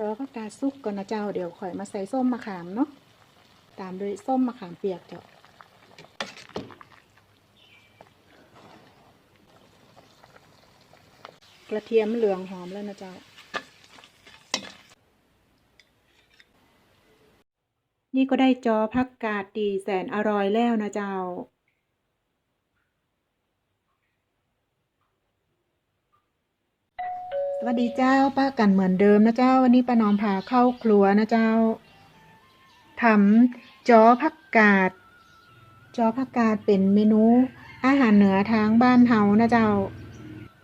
รอผักกาสุกก่อนนะเจ้าเดี๋ยวข่อยมาใส่ส้มมะขามเนาะตามด้วยส้มมะขามเปียกเจ้ากระเทียมเหลืองหอมแล้วนะเจ้า นี่ก็ได้จอผักกาดดีแสนอร่อยแล้วนะเจ้า วัสดีเจ้าป้ากันเหมือนเดิมนะเจ้าวันนี้ป้าน้อมพาเข้าครัวนะเจ้าทำจอผักกาดจอผักกาดเป็นเมนู อาหารเหนือทางบ้านเฮานะเจ้า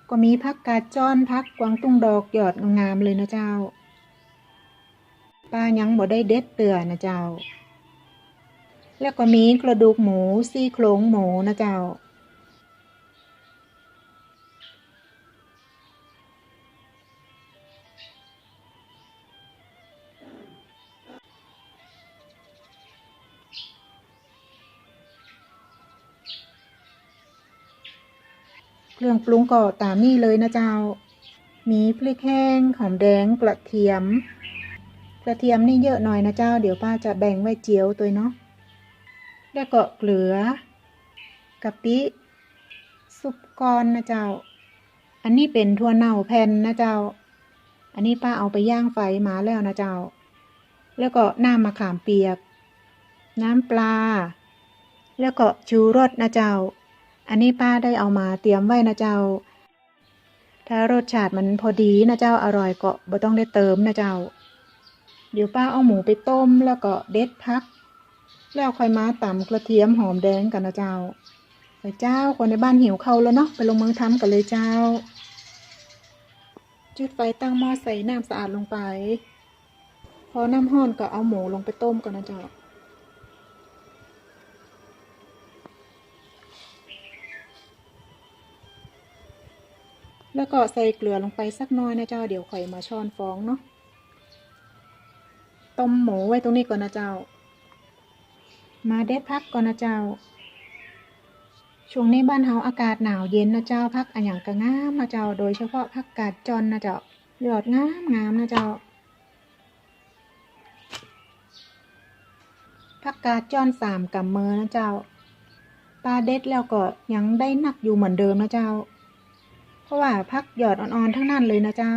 ก็มีผักกาดจ้อนผักกวางตุ้งดอกหยอดงามเลยนะเจ้า ป้ายังบ่ได้เด็ดเตือนะเจ้า แล้วก็มีกระดูกหมูซี่โครงหมูนะเจ้า เครื่องปรุงก็ตามนี่เลยนะเจ้า มีพริกแห้งหอมแดงกระเทียม กระเทียมนี่เยอะหน่อยนะเจ้า เดี๋ยวป้าจะแบ่งไว้เจียวตัวเนาะ แล้วก็เกลือกะปิซุปก้อนนะเจ้า อันนี้เป็นถั่วเน่าแผ่นนะเจ้า อันนี้ป้าเอาไปย่างไฟมาแล้วนะเจ้า แล้วก็น้ำมะขามเปียก น้ำปลา แล้วก็ชูรสนะเจ้า อันนี้ป้าได้เอามาเตรียมไว้นะเจ้า ถ้ารสชาติมันพอดีนะเจ้าอร่อยก็บ่ต้องได้เติมนะเจ้า เดี๋ยวป้าเอาหมูไปต้มแล้วก็เด็ดพัก แล้วค่อยมาตำกระเทียมหอมแดงกันนะเจ้าไปเจ้าคนในบ้านหิวเข้าวแล้วเนาะไปลงมือทำกันเลยเจ้า จุดไฟตั้งหม้อใส่น้ำสะอาดลงไป พอน้ำห้อนก็เอาหมูลงไปต้มกันนะเจ้า แล้วก็ใส่เกลือลงไปสักน้อยนะเจ้า เดี๋ยวข่อยมาช้อนฟองเนาะ ต้มหมูไว้ตรงนี้ก่อนนะเจ้า มาเด็ดพักก่อนนะเจ้า ช่วงนี้บ้านเฮาอากาศหนาวเย็นนะเจ้าพักอันหยังก็งามนะเจ้า โดยเฉพาะพักกาดจอนนะเจ้ายอดงามงามนะเจ้าพักกาดจอนสามกำมือนะเจ้าปลาเด็ดแล้วก็ยังได้หนักอยู่เหมือนเดิมนะเจ้า ราะว่าพักหยอดอ่อนๆทั้งนั้นเลยนะเจ้า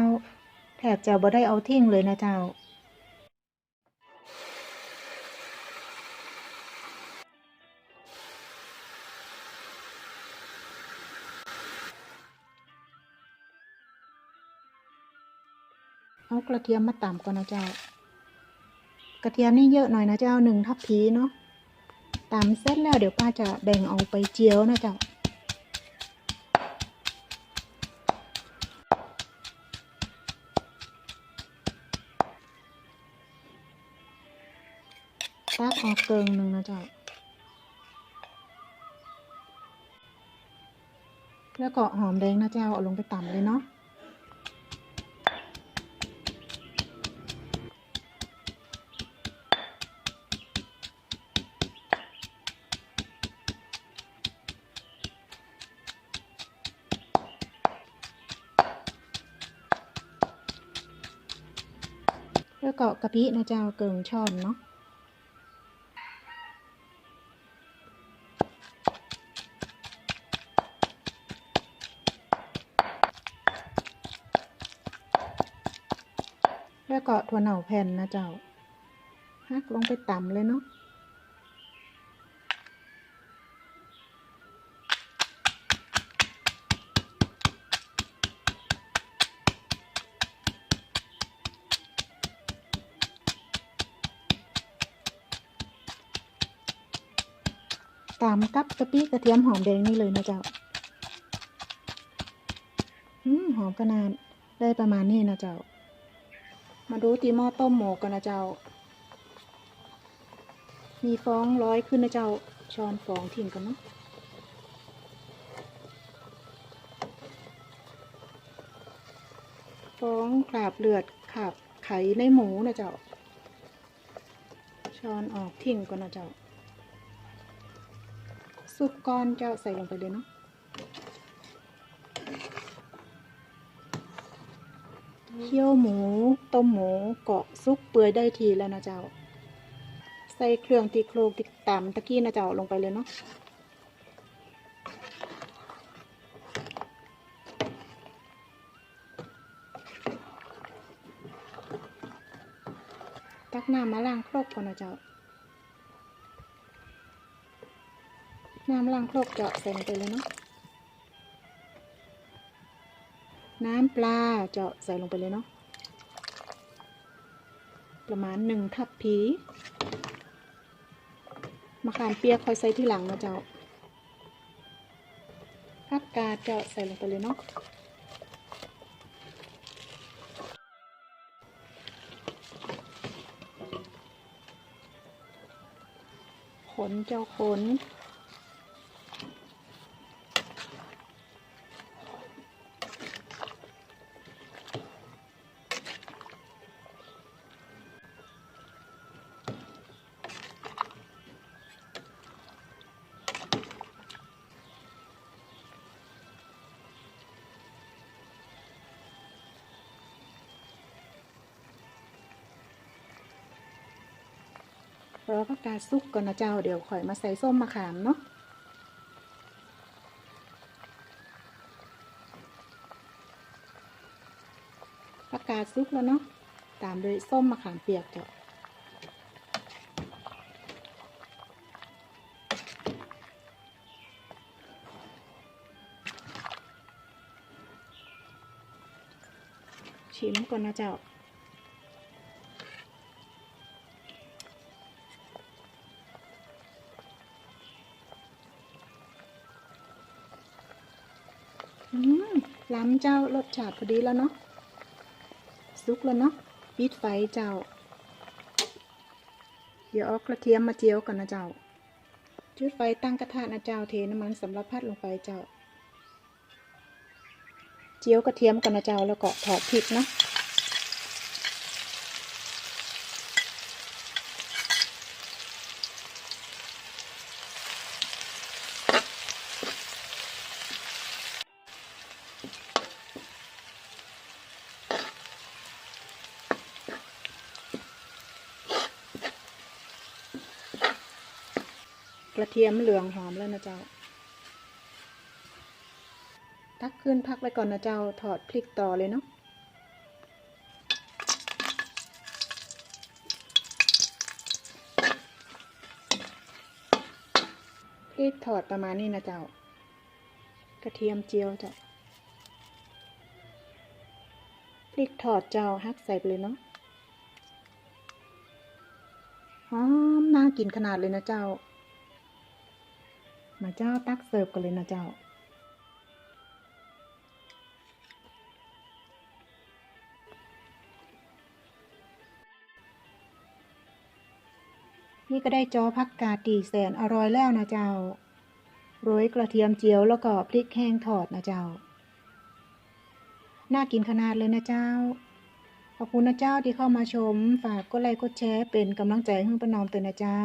แทบจะบ่ได้เอาทิ้งเลยนะเจ้า เอากระเทียมมาตำก่อนนะเจ้า กระเทียมนี่เยอะหน่อยนะเจ้าหนึ่งทัพพีเนาะตำเสร็จแล้วเดี๋ยวป้าจะแบ่งเอาไปเจียวนะเจ้า ออกเกิงหนึ่งนะเจ้า แล้วก็หอมแดงนะเจ้าเอาลงไปตำเลยเนาะแล้วก็กะปินะเจ้าเกิงช่อนเนาะ แล้วก็ถั่วเน่าแผ่นนะเจ้าฮักลงไปต่ำเลยเนาะตามกับกะปิกระเทียมหอมแดงนี่เลยนะเจ้าหอมขนาดได้ประมาณนี้นะเจ้า มาดูตีหม้อต้มหมูกันนะเจ้า มีฟองร้อยขึ้นนะเจ้า ช้อนฟองทิ้งกันเนาะฟองขาบเลือดขาบไข่ในหมูนะเจ้า ช้อนออกทิ้งก่อนนะเจ้า ซุปก้อนเจ้าใส่ลงไปเลยเนาะ เคี่ยวหมู ต้มหมูเกาะซุกเปื่อยได้ทีแล้วนะเจ้า ใส่เครื่องตีโครกติตำตะกี้นะเจ้าลงไปเลยเนาะตักน้ำมาล้างครกก่อนนะเจ้า น้ำล้างครกเจาะใส่ลงไปเลยเนาะ น้ำปลาเจาะใส่ลงไปเลยเนาะ ประมาณหนึ่งทัพพีมะขามเปียกคอยใส่ที่หลังนะเจ้าผักกาดเจาะใส่ลงไปเลยเนาะขนเจ้าขน รอผักกาสุกก่อนนะเจ้าเดี๋ยวข่อยมาใส่ส้มมะขามเนาะผักกาดสุกแล้วเนาะ ตามด้วยส้มมะขามเปียกเจ้าชิมก่อนนะเจ้า ล้ำเจ้ารสชาติพอดีแล้วเนาะซุกแล้วเนาะปิดไฟเจ้า เดี๋ยวเอากระเทียมมาเจียวก่อนนะเจ้า จุดไฟตั้งกระทะนะเจ้าเทน้ำมันสำหรับพัดลงไปเจ้า เจียวกระเทียมก่อนนะเจ้าแล้วก็ถอดพริกเนาะ กระเทียมเหลืองหอมแล้วนะเจ้า ตักขึ้นพักไว้ก่อนนะเจ้า ถอดพริกต่อเลยเนาะ พริกถอดประมาณนี้นะเจ้า กระเทียมเจียวเจ้า พริกถอดเจ้าฮักใส่ไปเลยเนาะหอมน่ากินขนาดเลยนะเจ้า มาเจ้าตักเสิร์ฟกันเลยนะเจ้า นี่ก็ได้จอพักกาดตีแสนอร่อยแล้วนะเจ้า โรยกระเทียมเจียวแล้วก็พริกแห้งทอดนะเจ้า น่ากินขนาดเลยนะเจ้าขอบคุณนะเจ้าที่เข้ามาชม ฝากกดไลค์กดแชร์เป็นกำลังใจให้ป้านอมเตือนนะเจ้า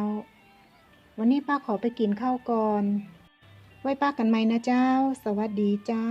วันนี้ป้าขอไปกินข้าวก่อน ไว้ป้ากันใหม่นะเจ้า สวัสดีเจ้า